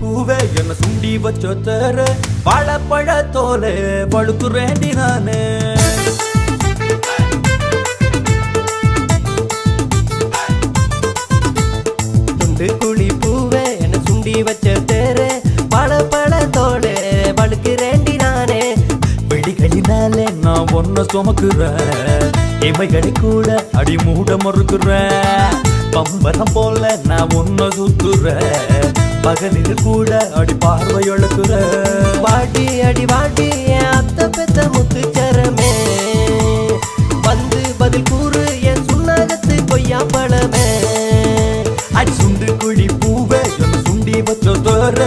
பூவே என்ன சுண்டி வச்சோ தர. வாழைப்பழ தோலே பழுக்குறேண்டி நானே. துண்டு குழி பூவே என்ன சுண்டி வச்ச தேரு. பழ பழ தோடு வழுக்குறேண்டி நானே. வெடிகளினாலே நான் ஒன்ன சுமக்குறேன். இமைகளை கூட அடி மூட மறுக்குறேன். பம்பரம் போல நான் ஒன்ன சுத்துறேன். பகலில் கூட அடி பார்வை இழக்குறேன் வாட்டி அடி வாட்டி அத்தை பெத்த முத்துச்சரமே வந்து பதில் கூறு என் சுண்ணாகத்து கொய்யா பழமே. அடி சுண்டு குழி பூவே சுண்டி வச்சோ தோற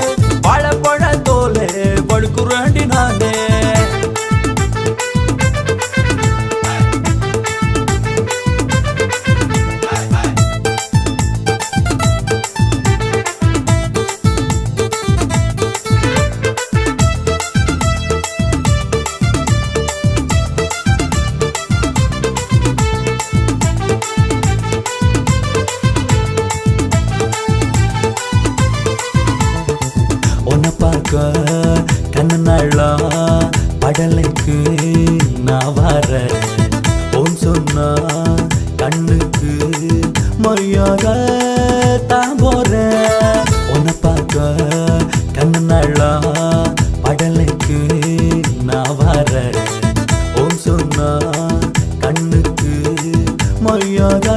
கண்ணாளா படலைக்கு நான் வர உன் சொன்னா கண்ணுக்கு மொழியாக தான் போறேன். உன்னை பார்க்க கண்ணாளா படலைக்கு நான் வர உன் சொன்னா கண்ணுக்கு மொழியாக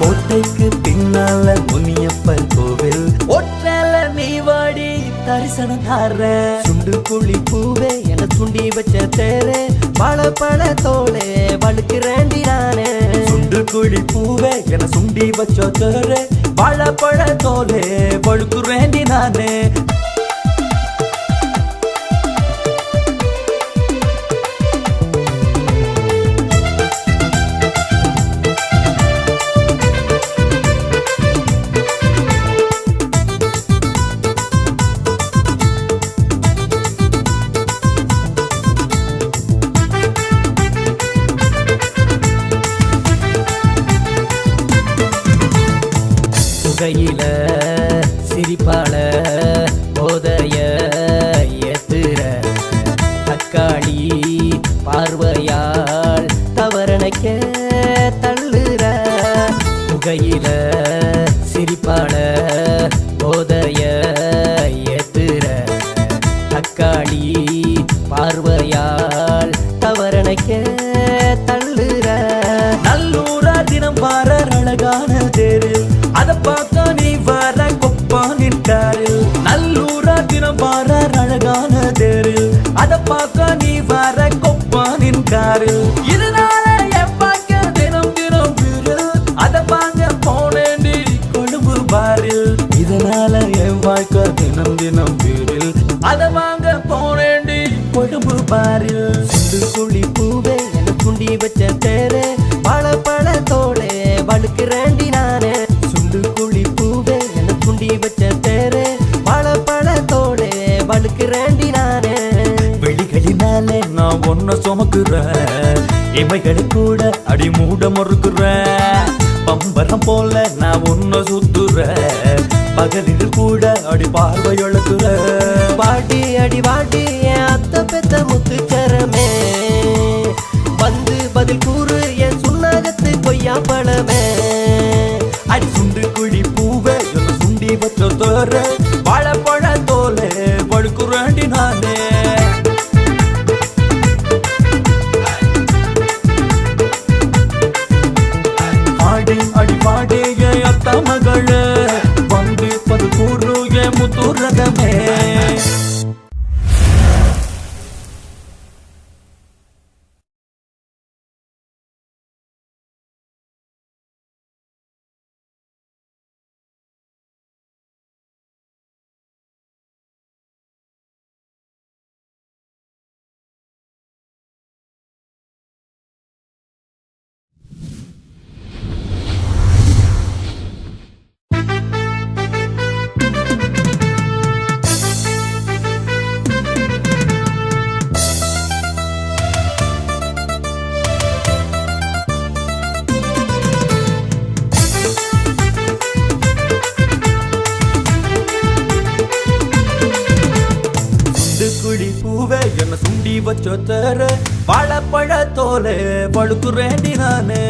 கோட்டைக்கு பின்னால முனியப்பர் கோவில். ஒற்றல நீ வாடி தரிசனம் தார. சுண்டு புளி பூவே என துண்டி வச்ச தேரே. பழ பழ தோளே வழுக்குறேண்டி நானே சுண்டு குழி பூவே என சுண்டி வச்சோ தோற வாழைப்பழ தோலே வழுக்குறேண்டி நானே புகையில சிரிப்பாள போதைய ஏத்துற தக்காளி பார்வையால் தவறனைக்க தள்ளுற புகையில சிரிப்பாள போதைய ஏத்துற தக்காளி பார்வையால் தவறனைக்க கொப்பா நல்லூரா தினம் வர அழகான தேரில். அத பார்க்க நீ வர கொப்பானின் காரில். இதனால என் பார்க்க தினம் தினம் வீரு அத வாங்க போனேண்டி கொழும்பு பாரில். இதனால என் வாழ்க்கை தினம் தினம் வீரில். அத வாங்க போனேண்டி கொழும்பு பாரில். சிந்து குழி பூவே என குண்டி வச்ச தேர். நான் ஒன்ன சுமக்குறேன் இமைகளை கூட அடி மூட மறுக்குறேன் பம்பரம் போல நான் ஒன்ன சுத்துறேன் பகலில் கூட அடி பார்வை இழக்குறேன் வாட்டி அடி வாட்டி என் அத்தை பெத்த முத்துச்சரமே. வந்து பதில் கூறு என் சுண்ணாகத்து கொய்யா பழமே. அடி சுண்டு குழி பூவே சுண்டி வச்ச தோற. என்ன சுண்டி வச்சோ தர வாழப்பழ தோலே பழுக்குறேண்டி நானே.